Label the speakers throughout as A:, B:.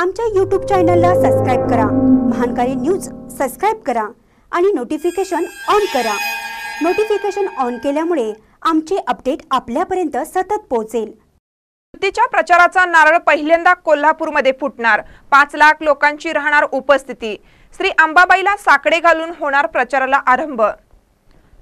A: आमच्या यूट्यूब चॅनलला सबस्क्राईब करा. महानकारी न्यूज सबस्क्राईब करा आणि नोटिफिकेशन ऑन करा. नोटिफिकेशन ऑन केल्यामुळे आमचे अपडेट आपल्यापर्यंत सतत पोहोचेल.
B: युतीच्या प्रचाराचा नारळ पहिल्यांदा कोल्हापूरमध्ये फुटणार. पाच लाख लोकांची राहणार उपस्थिती. श्री अंबाबाईला साकडे घालून होणार प्रचाराला आरंभ.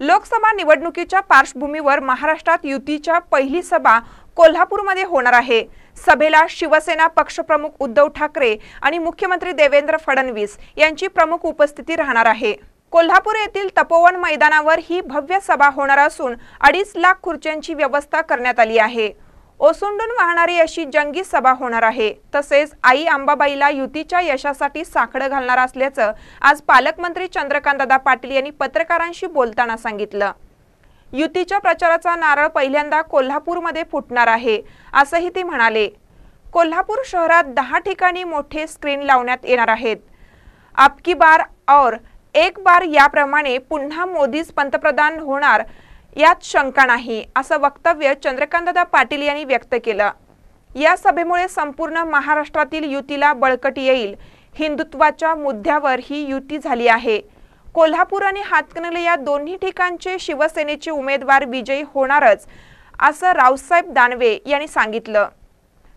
B: लोकसभा निवडणुकीच्या पार्श्वभूमीवर महाराष्ट्रात युतीच्या पहिली सभा कोल्हापूरमध्ये होणार आहे. सभेला शिवसेना पक्षप्रमुख उद्धव ठाकरे आणि मुख्यमंत्री देवेंद्र फडणवीस यांची प्रमुख उपस्थिती राहणार आहे. कोल्हापूर येथील तपोवन मैदानावर ही भव्य सभा होणार असून अडीच लाख खुर्च्यांची व्यवस्था करण्यात आली आहे. ओसंडून वाहणारी अशी जंगी सभा होणार आहे. तसेच आई अंबाबाईला युतीच्या यशासाठी साखडं घालणार असल्याचं आज पालकमंत्री चंद्रकांतदादा पाटील यांनी पत्रकारांशी बोलताना सांगितलं. युतीच्या प्रचाराचा नारळ पहिल्यांदा कोल्हापूरमध्ये फुटणार आहे असंही ते म्हणाले. कोल्हापूर शहरात दहा ठिकाणी मोठे स्क्रीन लावण्यात येणार आहेत. आपकी बार और एक बार याप्रमाणे पुन्हा मोदीच पंतप्रधान होणार यात शंका नाही असं वक्तव्य चंद्रकांतदा पाटील यांनी व्यक्त केलं. या सभेमुळे संपूर्ण महाराष्ट्रातील युतीला बळकटी येईल. हिंदुत्वाच्या मुद्द्यावर ही युती झाली आहे. कोल्हापूर आणि हातकणले या दोन्ही ठिकाणचे शिवसेनेचे उमेदवार विजयी होणारच असं रावसाहेब दानवे यांनी सांगितलं.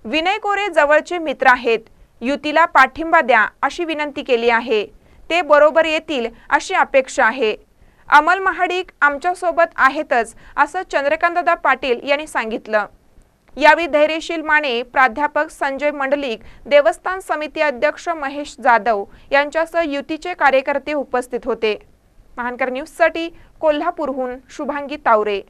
B: विनय कोरे जवळचे मित्र आहेत. युतीला पाठिंबा द्या अशी विनंती केली आहे. ते बरोबर येतील अशी अपेक्षा आहे. अमल महाडिक आमच्यासोबत आहेतच असं चंद्रकांतदा पाटील यांनी सांगितलं. यावेळी धैर्यशील माने प्राध्यापक संजय मंडलिक देवस्थान समिती अध्यक्ष महेश जाधव यांच्यासह युतीचे कार्यकर्ते उपस्थित होते. महानकर न्यूजसाठी कोल्हापूरहून शुभांगी तावरे.